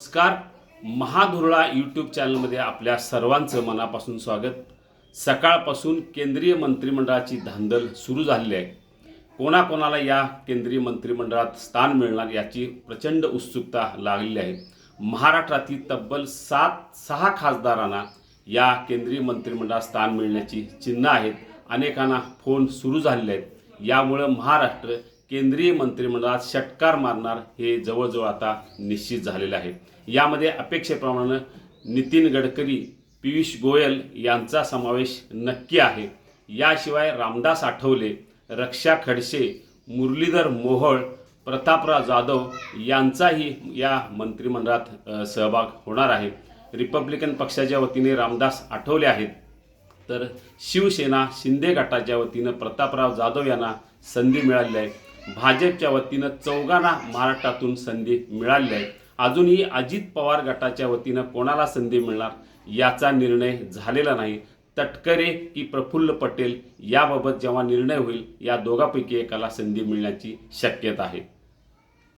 नमस्कार. महाधुरळा यूट्यूब चॅनलमध्ये आपल्या सर्वांचं मनापासून स्वागत. सकाळपासून केंद्रीय मंत्रिमंडळाची धांदल सुरू झालेली आहे. कोणाकोणाला या केंद्रीय मंत्रिमंडळात स्थान मिळणार याची प्रचंड उत्सुकता लागलेली आहे. महाराष्ट्रातील तब्बल सात सहा खासदारांना या केंद्रीय मंत्रिमंडळात स्थान मिळण्याची चिन्ह आहेत. अनेकांना फोन सुरू झालेले आहेत. यामुळं महाराष्ट्र केंद्रीय मंत्रिमंडळात षटकार मारणार हे जवळजवळ आता निश्चित झालेलं आहे. यामध्ये अपेक्षेप्रमाणे नितीन गडकरी पियुष गोयल यांचा समावेश नक्की आहे. याशिवाय रामदास आठवले रक्षा खडसे मुरलीधर मोहोळ प्रतापराव जाधव यांचाही या मंत्रिमंडळात सहभाग होणार आहे. रिपब्लिकन पक्षाच्या वतीने रामदास आठवले आहेत. तर शिवसेना शिंदे गटाच्या वतीनं प्रतापराव जाधव यांना संधी मिळाली आहे. भाजपच्या वतीनं चौघांना महाराष्ट्रातून संधी मिळाली आहे. अजूनही अजित पवार गटाच्या वतीनं कोणाला संधी मिळणार याचा निर्णय झालेला नाही. तटकरे की प्रफुल्ल पटेल याबाबत जेव्हा निर्णय होईल या दोघांपैकी एकाला संधी मिळण्याची शक्यता आहे.